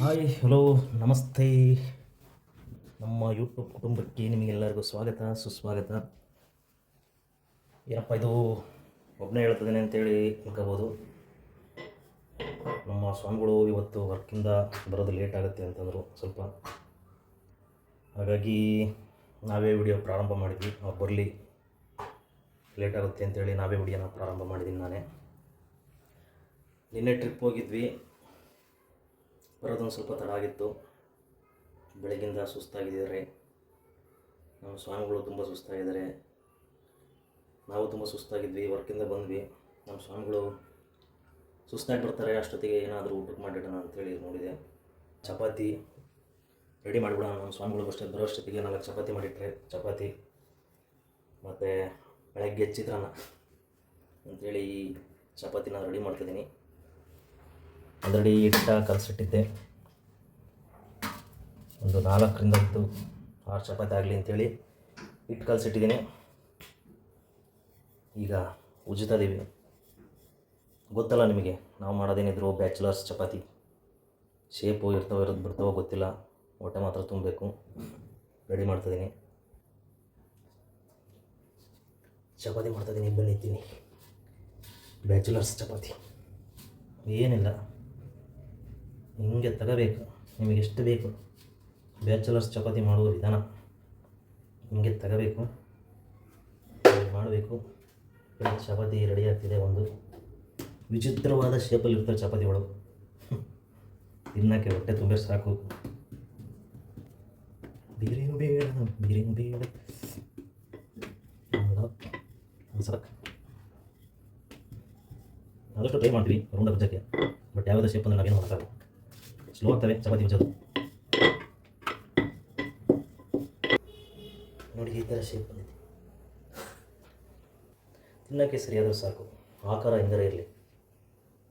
Hi hello ನಮಸ್ತೆ. ನಮ್ಮ YouTube ಕುಟುಂಬಕ್ಕೆ ನಿಮಗೆಲ್ಲರಿಗೂ ಸ್ವಾಗತ, ಸುಸ್ವಾಗತ. ಏನಪ್ಪ ಇದು ಒಬ್ಬನೇ ಹೇಳ್ತಿದ್ದೇನೆ ಅಂತೇಳಿ ಅನ್ಕೋಬೋದು ನಮ್ಮ ಸ್ವಾಮಿಗಳು ಇವತ್ತು ವರ್ಕಿಂದ ಬರೋದು ಲೇಟ್ ಆಗುತ್ತೆ ಅಂತಂದರು ಸ್ವಲ್ಪ. ಹಾಗಾಗಿ ನಾವೇ ವಿಡಿಯೋ ಪ್ರಾರಂಭ ಮಾಡಿದ್ವಿ. ಅವ್ರು ಬರಲಿ. ಲೇಟ್ ಆಗುತ್ತೆ ಅಂತೇಳಿ ನಾವೇ ವಿಡಿಯೋನ ಪ್ರಾರಂಭ ಮಾಡಿದ್ದೀನಿ ನಾನೇ. ನಿನ್ನೆ ಟ್ರಿಪ್ ಹೋಗಿದ್ವಿ. ಬರೋದೊಂದು ಸ್ವಲ್ಪ ತಡ ಆಗಿತ್ತು. ಬೆಳಗಿಂದ ಸುಸ್ತಾಗಿದ್ದಾರೆ. ನಮ್ಮ ಸ್ವಾಮಿಗಳು ತುಂಬ ಸುಸ್ತಾಗಿದ್ದಾರೆ. ನಾವು ತುಂಬ ಸುಸ್ತಾಗಿದ್ವಿ ವರ್ಕಿಂದ ಬಂದ್ವಿ. ನಮ್ಮ ಸ್ವಾಮಿಗಳು ಸುಸ್ತಾಗಿ ಬರ್ತಾರೆ, ಅಷ್ಟೊತ್ತಿಗೆ ಏನಾದರೂ ಊಟಕ್ಕೆ ಮಾಡಿಡೋಣ ಅಂತೇಳಿ ನೋಡಿದೆ. ಚಪಾತಿ ರೆಡಿ ಮಾಡಿಬಿಡೋಣ, ನಮ್ಮ ಸ್ವಾಮಿಗಳು ಅಷ್ಟೇ ಬರೋ ಅಷ್ಟೊತ್ತಿಗೆ ನಾಲ್ಕು ಚಪಾತಿ ಮಾಡಿಟ್ರೆ ಚಪಾತಿ. ಮತ್ತು ಬೆಳಗ್ಗೆ ಚಿತ್ರಾನ್ನ ಅಂತೇಳಿ ಈ ಚಪಾತಿನ ರೆಡಿ ಮಾಡ್ತಿದ್ದೀನಿ. ಆಲ್ರೆಡಿ ಹಿಟ್ಟ ಕಲಸಿಟ್ಟಿದ್ದೆ. ಒಂದು ನಾಲ್ಕರಿಂದ ಹತ್ತು ಆರು ಚಪಾತಿ ಆಗಲಿ ಅಂತೇಳಿ ಹಿಟ್ಟು ಕಲಸಿಟ್ಟಿದ್ದೀನಿ. ಈಗ ಉಜಿತ ಇದೀವಿ ಗೊತ್ತಲ್ಲ ನಿಮಗೆ, ನಾವು ಮಾಡೋದೇನಿದ್ರು ಬ್ಯಾಚುಲರ್ಸ್ ಚಪಾತಿ. ಶೇಪು ಇರ್ತಾವೆ ಇರೋದು ಬಿಡ್ತಾವೋ ಗೊತ್ತಿಲ್ಲ. ಹೊಟ್ಟೆ ಮಾತ್ರ ತುಂಬಬೇಕು. ರೆಡಿ ಮಾಡ್ತಿದ್ದೀನಿ. ಚಪಾತಿ ಮಾಡ್ತಾಯಿದ್ದೀನಿ ಬನ್ನಿ ತಿನ್ನಿ ಬ್ಯಾಚುಲರ್ಸ್ ಚಪಾತಿ. ಏನಿಲ್ಲ. ಹಿಂಗೆ ತಗೋಬೇಕು, ನಿಮಗೆ ಎಷ್ಟು ಬೇಕು. ಬ್ಯಾಚುಲರ್ಸ್ ಚಪಾತಿ ಮಾಡುವ ವಿಧಾನ. ಹಿಂಗೆ ತಗೋಬೇಕು ಮಾಡಬೇಕು. ಚಪಾತಿ ರೆಡಿ ಆಗ್ತಿದೆ ಒಂದು. ವಿಚಿತ್ರವಾದ ಶೇಪಲ್ಲಿ ಇರ್ತವೆ ಚಪಾತಿಗಳು. ತಿನ್ನೋಕ್ಕೆ ಹೊಟ್ಟೆ ತುಂಬ ಸಾಕು. ಬೇರೇನು ಬೇಡ ಬೇರೇನು ಬೇಡ. ಸಾಕು ಆದಷ್ಟು ಟ್ರೈ ಮಾಡ್ತೀವಿ ರೌಂಡ್ ಅಬ್ಜಕ್ಕೆ ಬಟ್ ಯಾವುದೇ ಶೇಪ್ ಅಂದರೆ ನಾವೇನು ಮಾಡೋಕ್ಕಾಗಲ್ಲ ಸ್ಲೋ ಆಗ್ತವೆ ಚಪಾತಿ ನೋಡಿ ಈ ಥರ ಶೇಪ್ ಬಂದಿದೆ. ತಿನ್ನೋಕ್ಕೆ ಸರಿಯಾದರೂ ಸಾಕು. ಆಕಾರ ಹೆಂಗಾರ ಇರಲಿ.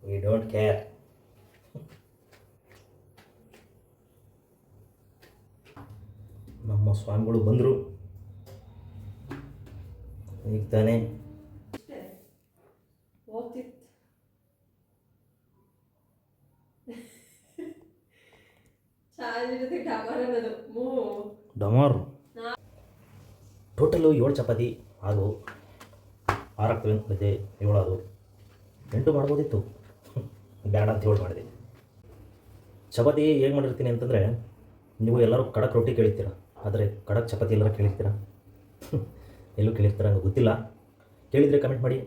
ವಿ ಡೋಂಟ್ ಕೇರ್ ನಮ್ಮ ಸ್ವಾಮಿಗಳು ಬಂದರು. ಈಗ ತಾನೇ ಓದ್ತಿತ್ತು ಚಾರ್ಜ್ ಜೊತೆ ಡಬಲ್ ಅನ್ನೋದು ಮೂ ಡಮಾರ್. ಟೋಟಲು ಏಳು ಚಪಾತಿ ಹಾಗೂ ಆರಕ್ಕೆ ಮತ್ತೆ ಏಳು ಅದು ಎಂಟು ಮಾಡ್ಬೋದಿತ್ತು. ಬೇಡ ಅಂತ ಹೇಳಿ ಮಾಡಿದೆ. ಚಪಾತಿ ಹೇಗೆ ಮಾಡಿರ್ತೀನಿ ಅಂತಂದರೆ ನೀವು ಎಲ್ಲರೂ ಖಡಕ್ ರೊಟ್ಟಿ ಕೇಳಿರ್ತೀರ. ಆದರೆ ಖಡಕ್ ಚಪಾತಿ ಎಲ್ಲರೂ ಕೇಳಿರ್ತೀರ? ಎಲ್ಲೂ ಕೇಳಿರ್ತೀರ ಹಂಗೆ ಗೊತ್ತಿಲ್ಲ. ಕೇಳಿದರೆ ಕಮೆಂಟ್ ಮಾಡಿ.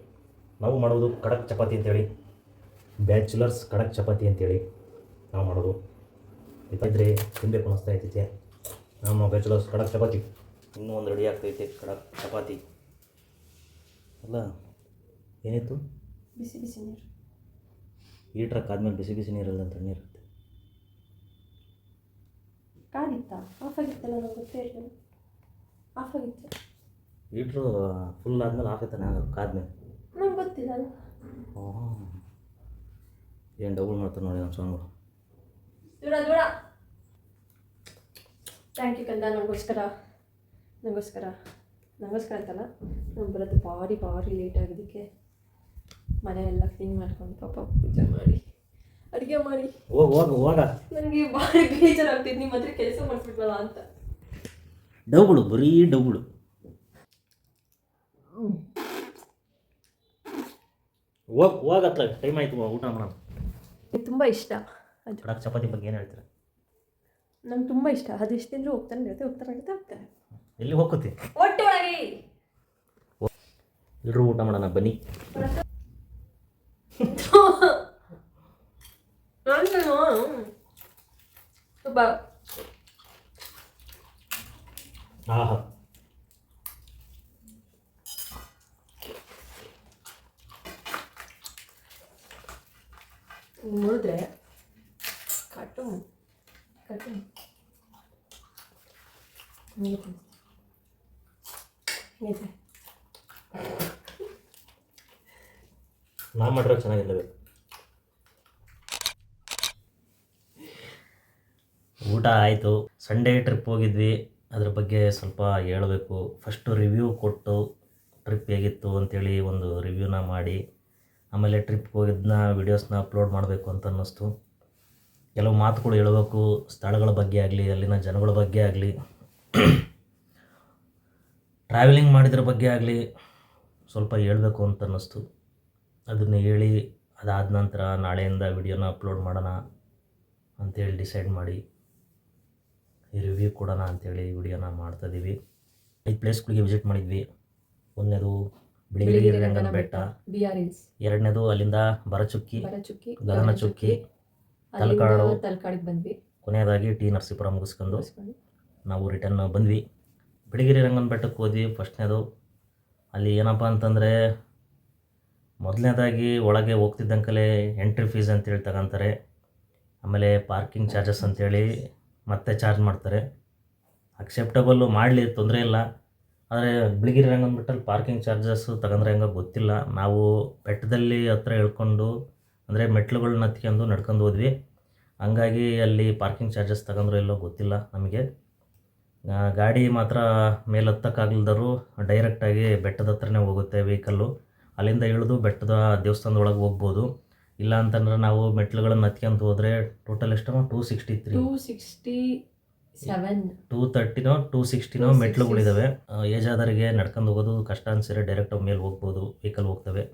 ನಾವು ಮಾಡೋದು ಖಡಕ್ ಚಪಾತಿ ಅಂತೇಳಿ. ಬ್ಯಾಚುಲರ್ಸ್ ಖಡಕ್ ಚಪಾತಿ ಅಂತೇಳಿ. ನಾವು ಮಾಡೋದು. ಇದ್ರೆ ತಿನ್ನಬೇಕು ಅನ್ನಿಸ್ತಾ ಇರ್ತೈತೆ ನಮ್ಮ ಬ್ಯಾಚುಲರ್ಸ್ ಕಡಕ್ ಚಪಾತಿ. ಇನ್ನೂ ಒಂದು ರೆಡಿ ಆಗ್ತೈತೆ ಕಡಕ್ ಚಪಾತಿ. ಅಲ್ಲ ಏನಿತ್ತು ಬಿಸಿ ಬಿಸಿ ನೀರು. ಈಟ್ರಕ್ಕೆ ಆದಮೇಲೆ ಬಿಸಿ ಬಿಸಿ ನೀರಲ್ಲ ಅಂತ ಕಾದಿತ್ತಾ ಆಫ್ ಆಗಿತ್ತಲ್ಲ ನಂಗೆ ಗೊತ್ತೇ ಇರಲಿಲ್ಲ ಆಫ್ ಆಗಿತ್ತು? ಹೀಟ್ರು ಫುಲ್ ಆದಮೇಲೆ ಆಫ್ ನಾನು ಕಾದ್ಮೇಲೆ. ನಂಗೆ ಗೊತ್ತಿಲ್ಲ. ಏನು ಡಬಲ್ ಮಾಡ್ತಾರೆ ನೋಡಿ ನಮ್ಮ ಸಾಂಗ್ ದೂರ ದೂರ. ಥ್ಯಾಂಕ್ ಯು ಕಂದ ನಮಗೋಸ್ಕರ ನನಗೋಸ್ಕರ ನಮಸ್ಕಾರ ಅಂತಲ್ಲ ನಮ್ಮ ಬರೋದು ಭಾರಿ ಭಾರಿ ಲೇಟ್ ಆಗಿದ್ದಕ್ಕೆ ಮನೆಯೆಲ್ಲ ಕ್ಲೀನ್ ಮಾಡ್ಕೊಂಡು ಪಾಪ ಪೂಜೆ ಮಾಡಿ ಅಡುಗೆ ಮಾಡಿ. ಹೋಗ ಹೋಗ ಹೋಗ. ನನಗೆ ಭಾರಿ ಬೇಜಾರಾಗ್ತಿದ್ದು ನಿಮ್ಮ ಹತ್ರ ಕೆಲಸ ಮಾಡಿಸ್ಬಿಟ್ವಲ್ಲ ಅಂತ. ಡೌಗಳು ಬರೀ ಡೌಗಳು. ಹೋಗ್ ಹೋಗತ್ಲ ಟೈಮ್ ಆಯ್ತು ಊಟ ಮಾಡೋಣ. ತುಂಬ ಇಷ್ಟ. ಚಪಾತಿ ಬಗ್ಗೆ ಏನು ಹೇಳ್ತೀರ? ನಂಗೆ ತುಂಬ ಇಷ್ಟ. ಅದು ಎಷ್ಟು ಹೋಗ್ತಾನೆ ಇರುತ್ತೆ ಹೋಗ್ತಾನೆ ಇರುತ್ತೆ ಹೋಗ್ತಾರೆ ಎಲ್ಲಿ ಹೋಗುತ್ತೆ ಒಟ್ಟು ಒಳಗೆ ಎಲ್ಲರೂ ಊಟ ಮಾಡೋಣ ಬನ್ನಿ. ತುಂಬ ಆಹಾ ನೋಡಿದ್ರೆ ಕಟ್ಟು ಕಟ್ಟು ನಾನು ಮಾಡಿರೋ ಊಟ ಆಯಿತು. ಸಂಡೇ ಟ್ರಿಪ್ ಹೋಗಿದ್ವಿ. ಅದ್ರ ಬಗ್ಗೆ ಸ್ವಲ್ಪ ಹೇಳಬೇಕು. ಫಸ್ಟು ರಿವ್ಯೂ ಕೊಟ್ಟು ಟ್ರಿಪ್ ಹೇಗಿತ್ತು ಅಂತೇಳಿ ಒಂದು ರಿವ್ಯೂನ ಮಾಡಿ. ಆಮೇಲೆ ಟ್ರಿಪ್ಗೆ ಹೋಗಿದ್ದನ್ನ ವೀಡಿಯೋಸ್ನ ಅಪ್ಲೋಡ್ ಮಾಡಬೇಕು ಅಂತ ಅನ್ನಿಸ್ತು. ಕೆಲವು ಮಾತುಗಳು ಹೇಳಬೇಕು. ಸ್ಥಳಗಳ ಬಗ್ಗೆ ಆಗಲಿ, ಅಲ್ಲಿನ ಜನಗಳ ಬಗ್ಗೆ ಆಗಲಿ. ಟ್ರಾವೆಲಿಂಗ್ ಮಾಡಿದ್ರ ಬಗ್ಗೆ ಆಗಲಿ ಸ್ವಲ್ಪ ಹೇಳಬೇಕು ಅಂತ ಅನ್ನಿಸ್ತು. ಅದನ್ನು ಹೇಳಿ ಅದಾದ ನಂತರ ನಾಳೆಯಿಂದ ವಿಡಿಯೋನ ಅಪ್ಲೋಡ್ ಮಾಡೋಣ ಅಂತೇಳಿ ಡಿಸೈಡ್ ಮಾಡಿ ರಿವ್ಯೂ ಕೊಡೋಣ ಅಂಥೇಳಿ ವಿಡಿಯೋನ ಮಾಡ್ತಾಯಿದ್ದೀವಿ ಐದು ಪ್ಲೇಸ್ಗಳಿಗೆ ವಿಸಿಟ್ ಮಾಡಿದ್ವಿ. ಒಂದನೇದು ಬಿಳಿಗಿರಿ ರಂಗನ ಬೆಟ್ಟ. ಎರಡನೇದು ಅಲ್ಲಿಂದ ಬರಚುಕ್ಕಿ ಗಗನಚುಕ್ಕಿ ತಲಕಾಡು. ತಲಕಾಡಿಗೆ ಬಂದ್ವಿ. ಕೊನೆಯದಾಗಿ ಟಿ ನರಸೀಪುರ ಮುಗಿಸ್ಕೊಂಡು. ನಾವು ರಿಟರ್ನ್ ಬಂದ್ವಿ. ಬಿಳಿಗಿರಿ ರಂಗನ ಬೆಟ್ಟಕ್ಕೆ ಹೋದ್ವಿ. ಫಸ್ಟ್ನೇದು ಅಲ್ಲಿ ಏನಪ್ಪ ಅಂತಂದರೆ ಮೊದಲನೇದಾಗಿ ಒಳಗೆ ಹೋಗ್ತಿದ್ದಂಕಲೇ ಎಂಟ್ರಿ ಫೀಸ್ ಅಂತೇಳಿ ತಗೊಂತಾರೆ. ಆಮೇಲೆ ಪಾರ್ಕಿಂಗ್ ಚಾರ್ಜಸ್ ಅಂತೇಳಿ ಮತ್ತೆ ಚಾರ್ಜ್ ಮಾಡ್ತಾರೆ. ಅಕ್ಸೆಪ್ಟಬಲ್ಲು ಮಾಡಲಿ, ತೊಂದರೆ ಇಲ್ಲ. ಆದರೆ ಬಿಳಿಗಿರಿ ರಂಗನ ಬೆಟ್ಟಲ್ಲಿ ಪಾರ್ಕಿಂಗ್ ಚಾರ್ಜಸ್ಸು ತಗೊಂಡ್ರೆ ಹೆಂಗೋ ಗೊತ್ತಿಲ್ಲ. ನಾವು ಬೆಟ್ಟದಲ್ಲಿ ಹತ್ರ ಇಳ್ಕೊಂಡು ಅಂದರೆ ಮೆಟ್ಲುಗಳನ್ನ ಹತ್ಕೊಂಡು ನಡ್ಕೊಂಡು ಹೋದ್ವಿ. ಹಂಗಾಗಿ ಅಲ್ಲಿ ಪಾರ್ಕಿಂಗ್ ಚಾರ್ಜಸ್ ತಗೊಂಡ್ರೋ ಇಲ್ಲೋ ಗೊತ್ತಿಲ್ಲ ನಮಗೆ. ಗಾಡಿ ಮಾತ್ರ ಮೇಲೆ ಹತ್ತಕ್ಕಾಗಲ್ದರು ಡೈರೆಕ್ಟಾಗಿ ಬೆಟ್ಟದ ಹತ್ರನೇ ಹೋಗುತ್ತೆ ವೆಹಿಕಲ್ಲು ಅಲ್ಲಿಂದ ಇಳಿದು ಬೆಟ್ಟದ ದೇವಸ್ಥಾನದೊಳಗೆ ಹೋಗ್ಬೋದು. ಇಲ್ಲ ಅಂತಂದ್ರೆ ನಾವು ಮೆಟ್ಲುಗಳನ್ನು ಹತ್ಕೊಂತ ಹೋದರೆ ಟೋಟಲ್ ಎಷ್ಟೋ two sixty three two sixty seven two ತರ್ಟಿನೋ two ಸಿಕ್ಸ್ಟಿನೋ 260. ಮೆಟ್ಲುಗಳಿದ್ದಾವೆ ಏಜ್ ಆದವರಿಗೆ ನಡ್ಕೊಂಡು ಹೋಗೋದು ಕಷ್ಟ ಅನ್ಸಿದ್ರೆ ಡೈರೆಕ್ಟ್ ಮೇಲೆ ಹೋಗ್ಬೋದು ವೆಹಿಕಲ್ ಹೋಗ್ತವೆ.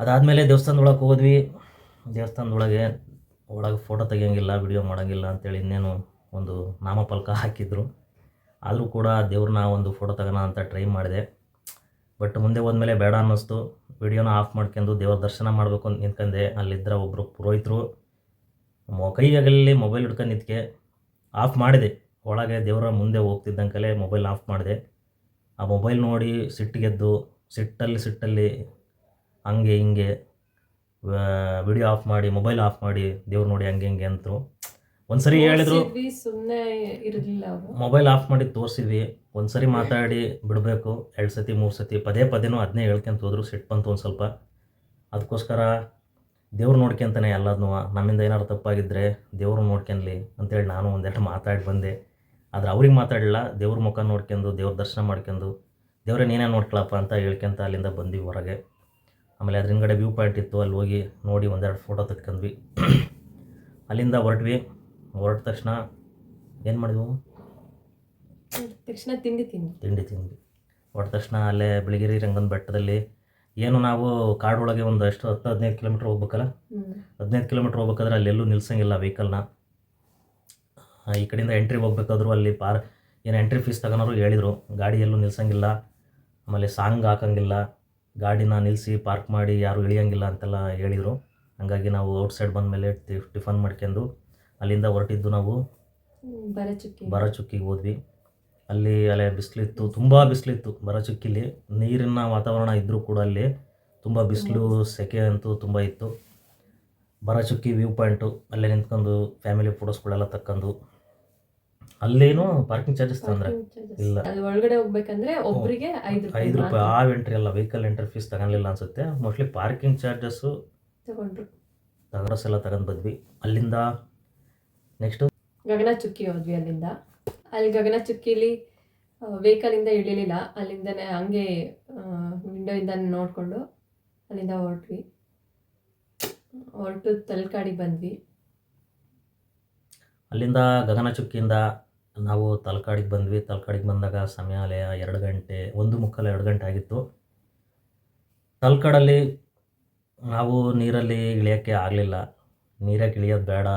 ಅದಾದಮೇಲೆ ದೇವಸ್ಥಾನದೊಳಗೆ ಹೋದ್ವಿ. ದೇವಸ್ಥಾನದೊಳಗೆ ಒಳಗೆ ಫೋಟೋ ತೆಗಿಯೋಂಗಿಲ್ಲ ವಿಡಿಯೋ ಮಾಡೋಂಗಿಲ್ಲ ಅಂತೇಳಿ ಇನ್ನೇನು ಒಂದು ನಾಮಫಲಕ ಹಾಕಿದ್ರು. ಅಲ್ಲೂ ಕೂಡ ದೇವ್ರನ್ನ ಒಂದು ಫೋಟೋ ತಗೋಣ ಅಂತ ಟ್ರೈ ಮಾಡಿದೆ. ಬಟ್ ಮುಂದೆ ಹೋದ್ಮೇಲೆ ಬೇಡ ಅನ್ನಿಸ್ತು. ವಿಡಿಯೋನ ಆಫ್ ಮಾಡ್ಕೊಂಡು ದೇವ್ರ ದರ್ಶನ ಮಾಡಬೇಕು ಅಂತ ನಿಂತ್ಕೊಂಡೆ. ಅಲ್ಲಿದ್ದರೆ ಒಬ್ಬರು ಪುರೋಹಿತರು. ಮೊ ಕೈಯಾಗಲ್ಲಿ ಮೊಬೈಲ್ ಹಿಡ್ಕೊಂಡು ನಿಂತ್ಕೆ ಆಫ್ ಮಾಡಿದೆ. ಒಳಗೆ ದೇವರ ಮುಂದೆ ಹೋಗ್ತಿದ್ದಂಕಲೇ ಮೊಬೈಲ್ ಆಫ್ ಮಾಡಿದೆ. ಆ ಮೊಬೈಲ್ ನೋಡಿ ಸಿಟ್ಟಿಗೆದ್ದು ಸಿಟ್ಟಲ್ಲಿ ಸಿಟ್ಟಲ್ಲಿ ಹಂಗೆ ಹಿಂಗೆ ವಿಡಿಯೋ ಆಫ್ ಮಾಡಿ ಮೊಬೈಲ್ ಆಫ್ ಮಾಡಿ ದೇವ್ರು ನೋಡಿ ಹಂಗೆ ಹಿಂಗೆ ಅಂತರು. ಒಂದು ಸರಿ ಹೇಳಿದ್ರು ಸುಮ್ಮನೆ ಇರಲಿಲ್ಲ ಮೊಬೈಲ್ ಆಫ್ ಮಾಡಿ ತೋರಿಸಿದ್ವಿ. ಒಂದ್ಸರಿ ಮಾತಾಡಿ ಬಿಡಬೇಕು ಎರಡು ಸತಿ ಮೂರು ಸತಿ ಪದೇ ಪದೇನೂ ಅದನ್ನೇ ಹೇಳ್ಕೊಂತ ಹೋದ್ರು ಸಿಟ್ಟು ಬಂತು ಒಂದು ಸ್ವಲ್ಪ. ಅದಕ್ಕೋಸ್ಕರ ದೇವ್ರು ನೋಡ್ಕೊಂತಾನೆ ಎಲ್ಲದನ್ನೂ ನಮ್ಮಿಂದ ಏನಾದ್ರು ತಪ್ಪಾಗಿದ್ದರೆ ದೇವ್ರು ನೋಡ್ಕೊನ್ಲಿ ಅಂತೇಳಿ ನಾನು ಒಂದೆರಡು ಮಾತಾಡಿ ಬಂದೆ. ಆದರೆ ಅವ್ರಿಗೆ ಮಾತಾಡಲಿಲ್ಲ ದೇವ್ರ ಮುಖ ನೋಡ್ಕೊಂಡು ದೇವ್ರ ದರ್ಶನ ಮಾಡ್ಕೊಂಡು ದೇವ್ರೇ ನೀನೇ ನೋಡ್ಕೊಳಪ್ಪ ಅಂತ ಹೇಳ್ಕೊಂತ ಅಲ್ಲಿಂದ ಬಂದ್ವಿ ಹೊರಗೆ. ಆಮೇಲೆ ಅದ್ರ ಹಿಂಗಡೆ ವ್ಯೂ ಪಾಯಿಂಟ್ ಇತ್ತು ಅಲ್ಲಿ ಹೋಗಿ ನೋಡಿ ಒಂದೆರಡು ಫೋಟೋ ತೆಗ್ಕೊಂಡ್ವಿ ಅಲ್ಲಿಂದ ಹೊರಟ್ವಿ. ಹೊರಟ ತಕ್ಷಣ ಏನು ಮಾಡಿದ್ವು? ತಕ್ಷಣ ತಿಂಡಿ ತಿಂದು ತಿಂಡಿ ತಿಂದ್ವಿ. ಹೊರಟ ತಕ್ಷಣ ಅಲ್ಲೇ ಬಿಳಿಗಿರಿ ರಂಗನ ಬೆಟ್ಟದಲ್ಲಿ ಏನು ನಾವು ಕಾಡೊಳಗೆ ಒಂದು ಎಷ್ಟು ಹತ್ತು ಹದಿನೈದು ಕಿಲೋಮೀಟ್ರ್ ಹೋಗ್ಬೇಕಲ್ಲ? ಹದಿನೈದು ಕಿಲೋಮೀಟ್ರ್ ಹೋಗ್ಬೇಕಾದ್ರೆ ಅಲ್ಲೆಲ್ಲೂ ನಿಲ್ಸಂಗಿಲ್ಲ ವೆಹಿಕಲ್ನ. ಈ ಕಡೆಯಿಂದ ಎಂಟ್ರಿ ಹೋಗ್ಬೇಕಾದ್ರೂ ಅಲ್ಲಿ ಪಾರ್ ಏನು ಎಂಟ್ರಿ ಫೀಸ್ ತಗೋನೋರು ಹೇಳಿದರು. ಗಾಡಿ ಎಲ್ಲೂ ನಿಲ್ಸಂಗಿಲ್ಲ. ಆಮೇಲೆ ಸಾಂಗ್ ಹಾಕಂಗಿಲ್ಲ. ಗಾಡಿನ ನಿಲ್ಲಿಸಿ ಪಾರ್ಕ್ ಮಾಡಿ ಯಾರು ಇಳಿಯಂಗಿಲ್ಲ ಅಂತೆಲ್ಲ ಹೇಳಿದರು. ಹಾಗಾಗಿ ನಾವು ಔಟ್ಸೈಡ್ ಬಂದಮೇಲೆ ಟಿಫನ್ ಮಾಡ್ಕೊಂಡು ಅಲ್ಲಿಂದ ಹೊರಟಿದ್ದು ನಾವು. ಬರಚುಕ್ಕಿಗೆ ಹೋದ್ವಿ. ಅಲ್ಲಿ ಅಲ್ಲೇ ಬಿಸಿಲಿತ್ತು ತುಂಬ ಬಿಸಿಲಿತ್ತು ಬರಚುಕ್ಕಿಲಿ. ನೀರಿನ ವಾತಾವರಣ ಇದ್ದರೂ ಕೂಡ ಅಲ್ಲಿ ತುಂಬ ಬಿಸಿಲು ಸೆಕೆ ಅಂತೂ ತುಂಬ ಇತ್ತು. ಬರಚುಕ್ಕಿ ವ್ಯೂ ಪಾಯಿಂಟು ಅಲ್ಲೇ ನಿಂತ್ಕೊಂಡು ಫ್ಯಾಮಿಲಿ ಫೋಟೋಸ್ಗಳೆಲ್ಲ ತಕ್ಕಂಡು. ಅಲ್ಲೇನು ಪಾರ್ಕಿಂಗ್ ಚಾರ್ಜಸ್ ತಂದ್ರೆ. ಇಲ್ಲ. ಒಳಗಡೆ ಹೋಗ್ಬೇಕಂದ್ರೆ ಒಬ್ಬರಿಗೆ ಐದು ರೂಪಾಯಿ ಆ ಎಂಟ್ರಿ ಅಲ್ಲ ವೆಹಿಕಲ್ ಎಂಟ್ರಿ ಫೀಸ್ ತಗೊಳ್ಳಿಲ್ಲ ಅನ್ಸುತ್ತೆ. ಮೋಸ್ಟ್ಲಿ ಪಾರ್ಕಿಂಗ್ ಚಾರ್ಜಸ್ಸು ತಗೊಂಡ್ರು. ತಗರಸ್ ಎಲ್ಲ ತಗೊಂಡು ಬಂದ್ವಿ. ಅಲ್ಲಿಂದ ನೆಕ್ಸ್ಟು ಗಗನ ಚುಕ್ಕಿ ಹೋದ್ವಿ ಅಲ್ಲಿಂದ. ಅಲ್ಲಿ ಗಗನ ಚುಕ್ಕಿಲಿ ವೆಹಿಕಲ್ ಇಂದ ಇಳಿಲಿಲ್ಲ. ಅಲ್ಲಿಂದನೇ ಹಂಗೆ ವಿಂಡೋಯಿಂದ ನೋಡಿಕೊಂಡು ನೋಡ್ಕೊಂಡು ಅಲ್ಲಿಂದ ಹೊರಟ್ವಿ. ಹೊರಟು ತಲಕಾಡಿಗೆ ಬಂದ್ವಿ. ಅಲ್ಲಿಂದ ಗಗನಚುಕ್ಕಿಯಿಂದ ನಾವು ತಲಕಾಡಿಗೆ ಬಂದ್ವಿ. ತಲಕಾಡಿಗೆ ಬಂದಾಗ ಸಮಯಾಲಯ ಎರಡು ಗಂಟೆ ಒಂದು ಮುಕ್ಕಾಲು ಎರಡು ಗಂಟೆ ಆಗಿತ್ತು. ತಲಕಾಡಲ್ಲಿ ನಾವು ನೀರಲ್ಲಿ ಇಳಿಯೋಕ್ಕೆ ಆಗಲಿಲ್ಲ. ನೀರಾಗೆ ಇಳಿಯೋದು ಬೇಡ,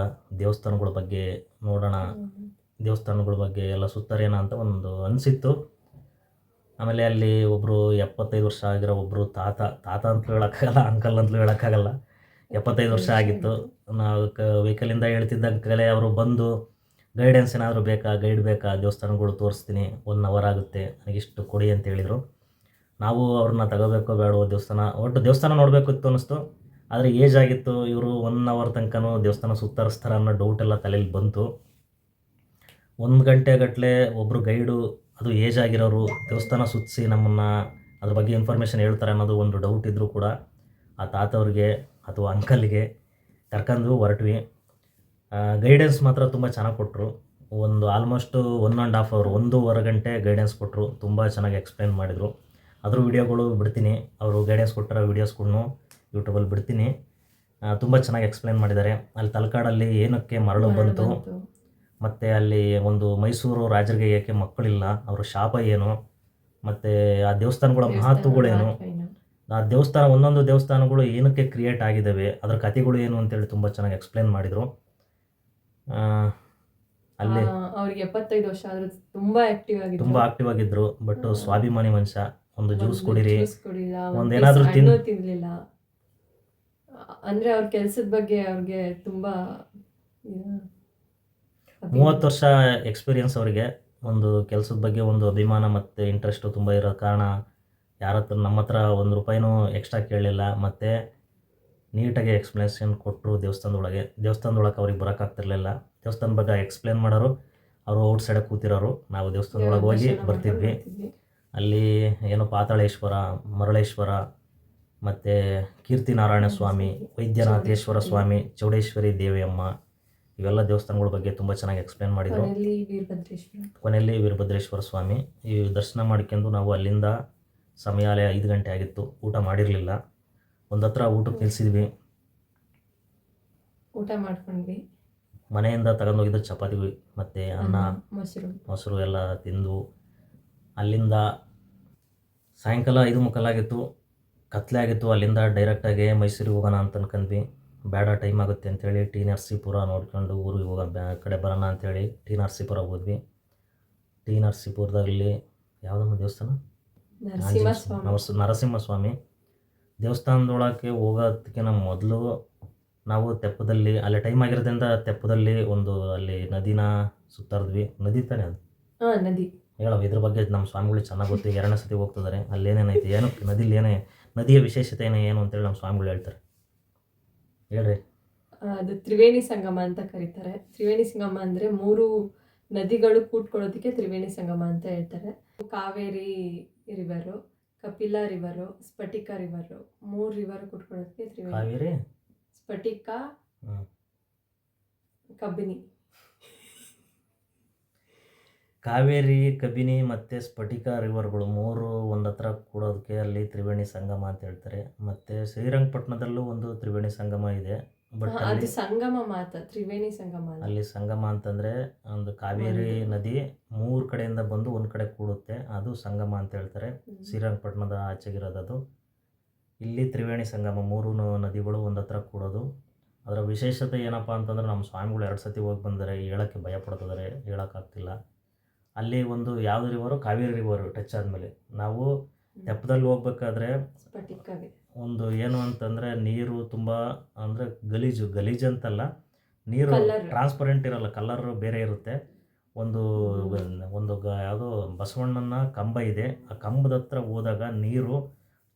ದೇವಸ್ಥಾನಗಳ ಬಗ್ಗೆ ನೋಡೋಣ, ದೇವಸ್ಥಾನಗಳ ಬಗ್ಗೆ ಎಲ್ಲ ಸುತ್ತಾರೇನ ಅಂತ ಒಂದು ಅನಿಸಿತ್ತು. ಆಮೇಲೆ ಅಲ್ಲಿ ಒಬ್ಬರು ಎಪ್ಪತ್ತೈದು ವರ್ಷ ಆಗಿರೋ ಒಬ್ಬರು ತಾತ ತಾತ ಅಂತಲೂ ಹೇಳೋಕ್ಕಾಗಲ್ಲ, ಅಂಕಲ್ ಅಂತಲೂ ಹೇಳೋಕ್ಕಾಗಲ್ಲ. ಎಪ್ಪತ್ತೈದು ವರ್ಷ ಆಗಿತ್ತು. ನಾವು ಕ ವೆಹಿಕಲಿಂದ ಹೇಳ್ತಿದ್ದಂಕಲೇ ಅವರು ಬಂದು ಗೈಡೆನ್ಸ್ ಏನಾದರೂ ಬೇಕಾ ಗೈಡ್ ಬೇಕಾ, ದೇವಸ್ಥಾನಗಳು ತೋರಿಸ್ತೀನಿ ಒನ್ ಅವರ್ ಆಗುತ್ತೆ, ನನಗೆ ಇಷ್ಟು ಕೊಡಿ ಅಂತ ಹೇಳಿದರು. ನಾವು ಅವ್ರನ್ನ ತಗೋಬೇಕೋ ಬೇಡವೋ ದೇವಸ್ಥಾನ, ಒಟ್ಟು ದೇವಸ್ಥಾನ ನೋಡಬೇಕಿತ್ತು ಅನ್ನಿಸ್ತು. ಆದರೆ ಏಜ್ ಆಗಿತ್ತು, ಇವರು ಒನ್ ಅವರ್ ತನಕನೂ ದೇವಸ್ಥಾನ ಸುತ್ತರಿಸ್ತಾರೆ ಅನ್ನೋ ಡೌಟ್ ಎಲ್ಲ ತಲೆಯಲ್ಲಿ ಬಂತು. ಒಂದು ಗಂಟೆ ಗಟ್ಟಲೆ ಒಬ್ಬರು ಗೈಡು ಅದು ಏಜ್ ಆಗಿರೋರು ದೇವಸ್ಥಾನ ಸುತ್ತಿಸಿ ನಮ್ಮನ್ನು ಅದ್ರ ಬಗ್ಗೆ ಇನ್ಫಾರ್ಮೇಷನ್ ಹೇಳ್ತಾರೆ ಅನ್ನೋದು ಒಂದು ಡೌಟ್ ಇದ್ದರೂ ಕೂಡ ಆ ತಾತವ್ರಿಗೆ ಅಥವಾ ಅಂಕಲ್ಗೆ ಕರ್ಕೊಂಡು ಹೊರಟ್ವಿ. ಗೈಡೆನ್ಸ್ ಮಾತ್ರ ತುಂಬ ಚೆನ್ನಾಗಿ ಕೊಟ್ಟರು ಒಂದು almost one and half hour ಒಂದೂವರೆ ಗಂಟೆ ಗೈಡೆನ್ಸ್ ಕೊಟ್ಟರು ತುಂಬ ಚೆನ್ನಾಗಿ ಎಕ್ಸ್ಪ್ಲೈನ್ ಮಾಡಿದರು. ಅದ್ರ ವೀಡಿಯೋಗಳು ಬಿಡ್ತೀನಿ. ಅವರು ಗೈಡೆನ್ಸ್ ಕೊಟ್ಟಿರೋ ವೀಡಿಯೋಸ್ಗಳ್ನು ಯೂಟ್ಯೂಬಲ್ಲಿ ಬಿಡ್ತೀನಿ. ತುಂಬ ಚೆನ್ನಾಗಿ ಎಕ್ಸ್ಪ್ಲೇನ್ ಮಾಡಿದ್ದಾರೆ. ಅಲ್ಲಿ ತಲಕಾಡಲ್ಲಿ ಏನಕ್ಕೆ ಮರಳು ಬಂತು? ಮತ್ತು ಅಲ್ಲಿ ಒಂದು ಮೈಸೂರು ರಾಜರಿಗೆ ಏಕೆ ಮಕ್ಕಳಿಲ್ಲ? ಅವರ ಶಾಪ ಏನು? ಮತ್ತು ಆ ದೇವಸ್ಥಾನಗಳ ಮಹತ್ವಗಳೇನು ಆ ದೇವಸ್ಥಾನ ಒಂದೊಂದು ದೇವಸ್ಥಾನಗಳು ಏನಕ್ಕೆ ಕ್ರಿಯೇಟ್ ಆಗಿದ್ದಾವೆ ಅದರ ಕಥೆಗಳು ಏನು ಅಂತೇಳಿ ತುಂಬ ಚೆನ್ನಾಗಿ ಎಕ್ಸ್ಪ್ಲೇನ್ ಮಾಡಿದರು. ಅಲ್ಲಿ ಅವ್ರಿಗೆ ಎಪ್ಪತ್ತೈದು ವರ್ಷ ಆದ್ರೂ ತುಂಬಾ ಆಕ್ಟಿವ್ ಆಗಿ ತುಂಬ ಆಕ್ಟಿವ್ ಆಗಿದ್ರು. ಬಟ್. ಸ್ವಾಭಿಮಾನಿ ಮನುಷ್ಯ ಒಂದು ಜ್ಯೂಸ್ ಕುಡೀರಿ. ಜ್ಯೂಸ್ ಕುಡಿಲ್ಲ ಒಂದ್ ಒಂದ್ ಏನಾದ್ರೂ piece ತಿನ್- ಹಣ್ಣು ತಿನ್ಲಿಲ್ಲ ಅ- ಅಂದ್ರೆ ಅವ್ರ ಕೆಲ್ಸದ ಬಗ್ಗೆ ಅವ್ರಿಗೆ ತುಂಬಾ. ಮೂವತ್ತು ವರ್ಷ ಎಕ್ಸ್ಪೀರಿಯನ್ಸ್ ಅವರಿಗೆ. ಒಂದು ಕೆಲಸದ ಬಗ್ಗೆ ಒಂದು ಅಭಿಮಾನ ಮತ್ತು ಇಂಟ್ರೆಸ್ಟು ತುಂಬ ಇರೋ ಕಾರಣ ಯಾರ ಹತ್ರ ನಮ್ಮ ಹತ್ರ ಒಂದು ರೂಪಾಯಿನೂ ಎಕ್ಸ್ಟ್ರಾ ಕೇಳಲಿಲ್ಲ. ಮತ್ತು ನೀಟಾಗಿ ಎಕ್ಸ್ಪ್ಲನೇಷನ್ ಕೊಟ್ಟರು ದೇವಸ್ಥಾನದೊಳಗೆ ದೇವಸ್ಥಾನದೊಳಗೆ ಅವ್ರಿಗೆ ಬರೋಕ್ಕಾಗ್ತಿರ್ಲಿಲ್ಲ ದೇವಸ್ಥಾನದ ಬಗ್ಗೆ ಎಕ್ಸ್ಪ್ಲೇನ್ ಮಾಡೋರು, ಅವರು ಔಟ್ ಸೈಡಾಗಿ ಕೂತಿರೋರು. ನಾವು ದೇವಸ್ಥಾನದೊಳಗೆ ಹೋಗಿ ಬರ್ತಿದ್ವಿ. ಅಲ್ಲಿ ಏನು ಪಾತಾಳೇಶ್ವರ, ಮರಳೇಶ್ವರ ಮತ್ತು ಕೀರ್ತಿನಾರಾಯಣ ಸ್ವಾಮಿ ವೈದ್ಯನಾಥೇಶ್ವರ ಸ್ವಾಮಿ ಚೌಡೇಶ್ವರಿ ದೇವಿಯಮ್ಮ ಇವೆಲ್ಲ ದೇವಸ್ಥಾನಗಳ ಬಗ್ಗೆ ತುಂಬ ಚೆನ್ನಾಗಿ ಎಕ್ಸ್ಪ್ಲೇನ್ ಮಾಡಿದರು. ಕೊನೆಯಲ್ಲಿ ವೀರಭದ್ರೇಶ್ವರ. ಸ್ವಾಮಿ. ಈ ದರ್ಶನ ಮಾಡ್ಕೊಂಡು ನಾವು ಅಲ್ಲಿಂದ ಸಮಯಾಲಯ ಐದು ಗಂಟೆ ಆಗಿತ್ತು. ಊಟ ಮಾಡಿರಲಿಲ್ಲ. ಒಂದು ಹತ್ರ ಊಟಕ್ಕೆ ನಿಲ್ಲಿಸಿದ್ವಿ ಊಟ ಮಾಡ್ಕೊಂಡ್ವಿ. ಮನೆಯಿಂದ ತಗೊಂಡೋಗಿದ್ದ ಚಪಾತಿ ಮತ್ತು ಅನ್ನ ಅನ್ನ ಮೊಸರು. ಮೊಸರು ಎಲ್ಲ ತಿಂದು ಅಲ್ಲಿಂದ ಸಾಯಂಕಾಲ ಐದು ಮುಕ್ಕಾಲಾಗಿತ್ತು. ಕತ್ಲೆ ಆಗಿತ್ತು ಅಲ್ಲಿಂದ ಡೈರೆಕ್ಟಾಗಿ ಮೈಸೂರಿಗೆ ಹೋಗೋಣ ಅಂತ ಅನ್ಕೊಂಡ್ವಿ ಬೇಡ ಟೈಮ್ ಆಗುತ್ತೆ ಅಂತೇಳಿ ಟಿ ನರಸೀಪುರ ನೋಡ್ಕೊಂಡು ಊರಿಗೆ ಹೋಗೋ ಬ್ಯಾ ಕಡೆ ಬರೋಣ ಅಂಥೇಳಿ ಟಿ ನರಸೀಪುರ ಹೋದ್ವಿ. ಟಿ ನರಸೀಪುರದಲ್ಲಿ ಯಾವುದಮ್ಮ ದೇವಸ್ಥಾನ? ನರಸಿಂಹ ನರಸಿಂಹಸ್ವಾಮಿ. ದೇವಸ್ಥಾನದೊಳಗೆ ಹೋಗೋದಕ್ಕಿಂತ ಮೊದಲು ನಾವು ತೆಪ್ಪದಲ್ಲಿ ಅಲ್ಲಿ ಟೈಮ್ ಆಗಿರೋದ್ರಿಂದ ತೆಪ್ಪದಲ್ಲಿ ಒಂದು ಅಲ್ಲಿ ನದಿನ ಸುತ್ತಾಡಿದ್ವಿ ನದಿ ತಾನೇ ಅದು? ನದಿ. ಹೇಳೋ ಇದ್ರ ಬಗ್ಗೆ ನಮ್ಮ ಸ್ವಾಮಿಗಳು ಚೆನ್ನಾಗಿ ಗೊತ್ತಿ. ಎರಡನೇ ಸತಿ ಹೋಗ್ತಿದ್ದಾರೆ. ಅಲ್ಲಿ ಏನೇನೈತೆ ಏನು ನದಿಲಿ ಏನೇ ನದಿಯ ವಿಶೇಷತೆ ಏನೇ ಅಂತೇಳಿ ನಮ್ಮ ಸ್ವಾಮಿಗಳು ಹೇಳ್ತಾರೆ. ಹೇಳ್ರಿ. ಅದು ತ್ರಿವೇಣಿ ಸಂಗಮ ಅಂತ ಕರೀತಾರೆ. ತ್ರಿವೇಣಿ ಸಂಗಮ ಅಂದ್ರೆ ಮೂರು ನದಿಗಳು ಕೂಟ್ಕೊಳ್ಳೋದಕ್ಕೆ ತ್ರಿವೇಣಿ ಸಂಗಮ ಅಂತ ಹೇಳ್ತಾರೆ. Kaveri river Kapila river Sphatika river ಮೂರು ರಿವರ್ ಕೂಟ್ಕೊಳ್ಳೋದಕ್ಕೆ ತ್ರಿವೇಣಿ ಸ್ಫಟಿಕ ಹ್ಮ್. ಕಾವೇರಿ ಕಬಿನಿ ಮತ್ತು ಸ್ಫಟಿಕ ರಿವರ್ಗಳು ಮೂರು ಒಂದು ಹತ್ರ ಕೂಡೋದಕ್ಕೆ ಅಲ್ಲಿ ತ್ರಿವೇಣಿ ಸಂಗಮ ಅಂತ ಹೇಳ್ತಾರೆ. ಮತ್ತು ಶ್ರೀರಂಗಪಟ್ಟಣದಲ್ಲೂ ಒಂದು ತ್ರಿವೇಣಿ ಸಂಗಮ ಇದೆ. ಬಟ್ ಅಲ್ಲಿ ಸಂಗಮ ಮಾತ್ರ ತ್ರಿವೇಣಿ ಸಂಗಮ ಅಲ್ಲ. ಅಲ್ಲಿ ಸಂಗಮ ಅಂತಂದರೆ ಒಂದು ಕಾವೇರಿ ನದಿ ಮೂರು ಕಡೆಯಿಂದ ಬಂದು ಒಂದು ಕಡೆ ಕೂಡುತ್ತೆ. ಅದು ಸಂಗಮ ಅಂತ ಹೇಳ್ತಾರೆ. ಹ್ಮ್. ಶ್ರೀರಂಗಪಟ್ಟಣದ ಆಚೆಗಿರೋದದು. ಇಲ್ಲಿ ತ್ರಿವೇಣಿ ಸಂಗಮ ಮೂರು ನದಿಗಳು ಒಂದು ಹತ್ರ ಕೂಡೋದು. ಅದರ ವಿಶೇಷತೆ ಏನಪ್ಪ ಅಂತಂದ್ರೆ ನಮ್ಮ ಸ್ವಾಮಿಗಳು ಎರಡು ಸತಿ ಹೋಗಿ ಬಂದರೆ ಹೇಳೋಕ್ಕೆ ಭಯ ಪಡ್ತಿದ್ದಾರೆ ಹೇಳೋಕ್ಕಾಗ್ತಿಲ್ಲ. ಅಲ್ಲಿ ಒಂದು ಯಾವ್ದು ರಿವರು ಕಾವೇರಿ ರಿವರು ಟಚ್ ಆದಮೇಲೆ. ನಾವು ತೆಪ್ಪದಲ್ಲಿ ಹೋಗ್ಬೇಕಾದ್ರೆ ಒಂದು ಏನು ಅಂತಂದರೆ ನೀರು ತುಂಬ ಅಂದರೆ ಗಲೀಜು ಗಲೀಜು ಅಂತಲ್ಲ ನೀರು ಟ್ರಾನ್ಸ್ಪರೆಂಟ್ ಇರಲ್ಲ ಕಲರ್ ಬೇರೆ ಇರುತ್ತೆ. ಒಂದು ಒಂದು ಗ ಯಾವುದೋ ಬಸವಣ್ಣನ ಕಂಬ ಇದೆ. ಆ ಕಂಬದ ಹತ್ರ ಹೋದಾಗ ನೀರು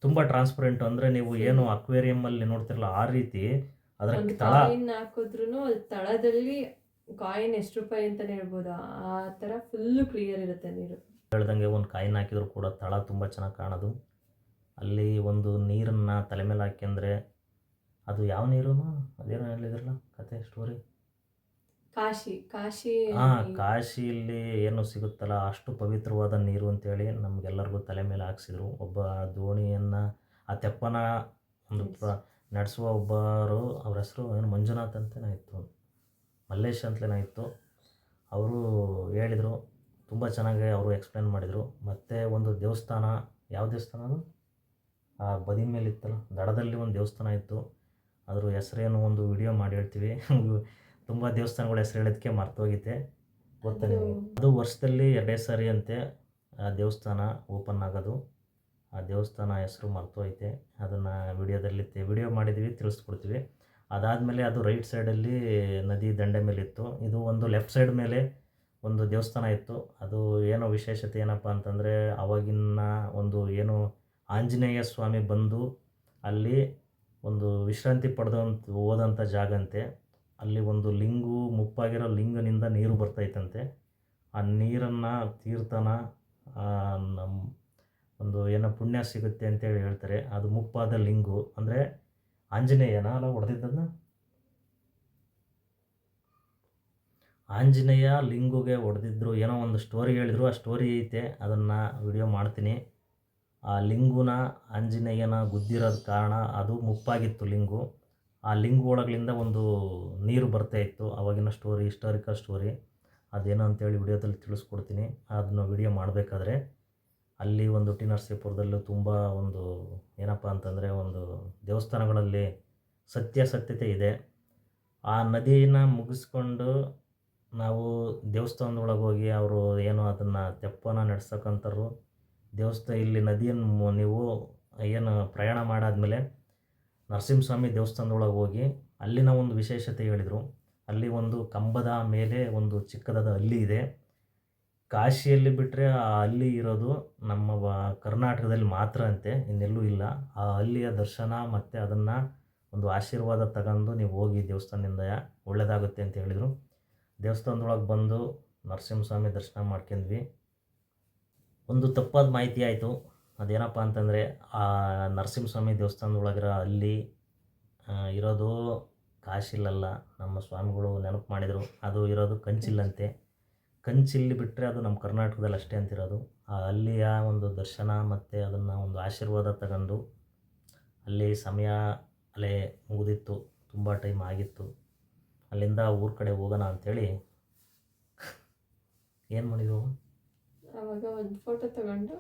ತುಂಬ ಟ್ರಾನ್ಸ್ಪರೆಂಟ್ ಅಂದರೆ ನೀವು ಏನು ಅಕ್ವೇರಿಯಮ್ಮಲ್ಲಿ ನೋಡ್ತಿರಲ್ಲ ಆ ರೀತಿ ಅದರ ತಳ ತಳದಲ್ಲಿ ಕಾಯಿನ್ ಎಷ್ಟು ರೂಪಾಯಿ ಅಂತಲೇ ಹೇಳ್ಬೋದು? ಆ ತರ ಫುಲ್ ಕ್ಲಿಯರ್ ಇರುತ್ತೆ ನೀರು. ಹೇಳ್ದಂಗೆ ಒಂದು ಕಾಯಿನ ಹಾಕಿದ್ರು ಕೂಡ ತಳ ತುಂಬ ಚೆನ್ನಾಗಿ ಕಾಣೋದು. ಅಲ್ಲಿ ಒಂದು ನೀರನ್ನು ತಲೆ ಮೇಲೆ ಹಾಕ್ಯಂದ್ರೆ ಅದು ಯಾವ ನೀರು ಅದೇನೋ ಹೇಳಿದ್ರಲ್ಲ ಕತೆ ಸ್ಟೋರಿ ಕಾಶಿ ಕಾಶಿ ಹಾಂ ಕಾಶಿಯಲ್ಲಿ ಏನು ಸಿಗುತ್ತಲ್ಲ ಅಷ್ಟು ಪವಿತ್ರವಾದ ನೀರು ಅಂತೇಳಿ ನಮಗೆಲ್ಲರಿಗೂ ತಲೆ ಮೇಲೆ ಹಾಕ್ಸಿದ್ರು. ಒಬ್ಬ ದೋಣಿಯನ್ನು ಆ ತೆಪ್ಪನ ಒಂದು ನಡೆಸುವ ಒಬ್ಬರು ಅವ್ರ ಹೆಸರು ಏನು ಮಂಜುನಾಥ್ ಅಂತಲೇ ಇತ್ತು. ಮಲ್ಲೇಶ್ ಅಂತಲೇ ಇತ್ತು. ಅವರು ಹೇಳಿದರು ತುಂಬ ಚೆನ್ನಾಗಿ ಅವರು ಎಕ್ಸ್ಪ್ಲೇನ್ ಮಾಡಿದರು. ಮತ್ತು ಒಂದು ದೇವಸ್ಥಾನ ಯಾವ ದೇವಸ್ಥಾನ ಅದು? ಆ ಬದಿ ಮೇಲೆ ಇತ್ತಲ್ಲ ದಡದಲ್ಲಿ ಒಂದು ದೇವಸ್ಥಾನ ಇತ್ತು. ಅದ್ರ ಹೆಸರೇನು ಒಂದು ವಿಡಿಯೋ ಮಾಡಿ ಹೇಳ್ತೀವಿ. ತುಂಬ ದೇವಸ್ಥಾನಗಳ ಹೆಸರು ಹೇಳೋದಕ್ಕೆ ಮರ್ತೋಗಿದ್ದೆ. ಗೊತ್ತಾ ಅದು ವರ್ಷದಲ್ಲಿ ಎರಡೇ ಸಾರಿ ಅಂತೆ ಆ ದೇವಸ್ಥಾನ ಓಪನ್ ಆಗೋದು. ಆ ದೇವಸ್ಥಾನ ಹೆಸರು ಮರ್ತೋಯ್ತೆ. ಅದನ್ನು ವಿಡಿಯೋದಲ್ಲಿ ವಿಡಿಯೋ ಮಾಡಿದ್ವಿ ತಿಳಿಸ್ಕೊಡ್ತೀವಿ. ಅದಾದಮೇಲೆ ಅದು ರೈಟ್ ಸೈಡಲ್ಲಿ ನದಿ ದಂಡೆ ಮೇಲೆ ಇತ್ತು ಇದು ಒಂದು ಲೆಫ್ಟ್ ಸೈಡ್ ಮೇಲೆ ಒಂದು ದೇವಸ್ಥಾನ ಇತ್ತು. ಅದು ಏನೋ ವಿಶೇಷತೆ ಏನಪ್ಪ ಅಂತಂದರೆ ಅವಾಗಿನ ಒಂದು ಏನು ಆಂಜನೇಯ ಸ್ವಾಮಿ ಬಂದು ಅಲ್ಲಿ ಒಂದು ವಿಶ್ರಾಂತಿ ಪಡೆದಂತ ಹೋದಂಥ ಜಾಗಂತೆ. ಅಲ್ಲಿ ಒಂದು ಲಿಂಗು, ಮುಪ್ಪಾಗಿರೋ ಲಿಂಗನಿಂದ ನೀರು ಬರ್ತೈತಂತೆ ಆ ನೀರನ್ನು, ತೀರ್ಥನ ನಮ್ಮ ಒಂದು ಏನೋ ಪುಣ್ಯ ಸಿಗುತ್ತೆ ಅಂತೇಳಿ ಹೇಳ್ತಾರೆ. ಅದು ಮುಪ್ಪಾದ ಲಿಂಗು. ಅಂದರೆ ಆಂಜನೇಯನ ಅಲ್ಲ ಹೊಡೆದಿದ್ದನ್ನ ಆಂಜನೇಯ ಲಿಂಗುಗೆ ಹೊಡೆದಿದ್ರು, ಏನೋ ಒಂದು ಸ್ಟೋರಿ ಹೇಳಿದರು, ಆ ಸ್ಟೋರಿ ಐತೆ, ಅದನ್ನು ವಿಡಿಯೋ ಮಾಡ್ತೀನಿ. ಆ ಲಿಂಗುನ, ಆಂಜನೇಯನ ಗುದ್ದಿರೋದ ಕಾರಣ ಅದು ಮುಪ್ಪಾಗಿತ್ತು ಲಿಂಗು. ಆ ಲಿಂಗು ಒಳಗಳಿಂದ ಒಂದು ನೀರು ಬರ್ತಾ ಇತ್ತು, ಅವಾಗಿನ ಸ್ಟೋರಿ ಹಿಸ್ಟಾರಿಕಲ್ ಸ್ಟೋರಿ ಅದೇನು ಅಂತೇಳಿ ವಿಡಿಯೋದಲ್ಲಿ ತಿಳಿಸ್ಕೊಡ್ತೀನಿ, ಅದನ್ನು ವಿಡಿಯೋ ಮಾಡಬೇಕಾದ್ರೆ. ಅಲ್ಲಿ ಒಂದು ಟಿ ನರಸೀಪುರದಲ್ಲೂ ತುಂಬ ಒಂದು ಏನಪ್ಪ ಅಂತಂದರೆ ಒಂದು ದೇವಸ್ಥಾನಗಳಲ್ಲಿ ಸತ್ಯಾಸತ್ಯತೆ ಇದೆ. ಆ ನದಿನ ಮುಗಿಸ್ಕೊಂಡು ನಾವು ದೇವಸ್ಥಾನದೊಳಗೆ ಹೋಗಿ ಅವರು ಏನು ಅದನ್ನು ತೆಪ್ಪನ ನಡೆಸ್ತಕ್ಕಂಥವ್ರು ದೇವಸ್ಥಾನ ಇಲ್ಲಿ ನದಿಯನ್ನು ನೀವು ಏನು ಪ್ರಯಾಣ ಮಾಡಾದ್ಮೇಲೆ ನರಸಿಂಹಸ್ವಾಮಿ ದೇವಸ್ಥಾನದೊಳಗೆ ಹೋಗಿ ಅಲ್ಲಿನ ಒಂದು ವಿಶೇಷತೆ ಹೇಳಿದರು. ಅಲ್ಲಿ ಒಂದು ಕಂಬದ ಮೇಲೆ ಒಂದು ಚಿಕ್ಕದಾದ ಹಲ್ಲಿ ಇದೆ. ಕಾಶಿಯಲ್ಲಿ ಬಿಟ್ಟರೆ ಆ ಹಲ್ಲಿ ಇರೋದು ನಮ್ಮ ಕರ್ನಾಟಕದಲ್ಲಿ ಮಾತ್ರ ಅಂತೆ, ಇನ್ನೆಲ್ಲೂ ಇಲ್ಲ. ಆ ಅಲ್ಲಿಯ ದರ್ಶನ ಮತ್ತು ಅದನ್ನು ಒಂದು ಆಶೀರ್ವಾದ ತಗೊಂಡು ನೀವು ಹೋಗಿ ದೇವಸ್ಥಾನದಿಂದ ಒಳ್ಳೆಯದಾಗುತ್ತೆ ಅಂತ ಹೇಳಿದರು. ದೇವಸ್ಥಾನದೊಳಗೆ ಬಂದು ನರಸಿಂಹಸ್ವಾಮಿ ದರ್ಶನ ಮಾಡ್ಕೊಂಡ್ವಿ. ಒಂದು ತಪ್ಪಾದ ಮಾಹಿತಿ ಆಯಿತು. ಅದೇನಪ್ಪ ಅಂತಂದರೆ, ಆ ನರಸಿಂಹಸ್ವಾಮಿ ದೇವಸ್ಥಾನದೊಳಗಿರೋ ಅಲ್ಲಿ ಇರೋದು ಕಾಶಿಲ್ಲಲ್ಲ ನಮ್ಮ ಸ್ವಾಮಿಗಳು ನೆನಪು ಮಾಡಿದರು. ಅದು ಇರೋದು ಕಂಚಿಲ್ಲಂತೆ ಕಂಚಿಲ್ಲಿ ಬಿಟ್ಟರೆ ಅದು ನಮ್ಮ ಕರ್ನಾಟಕದಲ್ಲಿ ಅಷ್ಟೇ ಅಂತಿರೋದು. ಅಲ್ಲಿಯ ಒಂದು ದರ್ಶನ ಮತ್ತು ಅದನ್ನು ಒಂದು ಆಶೀರ್ವಾದ ತಗೊಂಡು ಅಲ್ಲಿ ಸಮಯ ಅಲ್ಲೇ ಮುಗಿದಿತ್ತು. ತುಂಬ ಟೈಮ್ ಆಗಿತ್ತು. ಅಲ್ಲಿಂದ ಊರ ಕಡೆ ಹೋಗೋಣ ಅಂಥೇಳಿ ಏನು ಮಾಡಿದೆವು ಒಂದು ಫೋಟೋ ತಗೊಂಡು.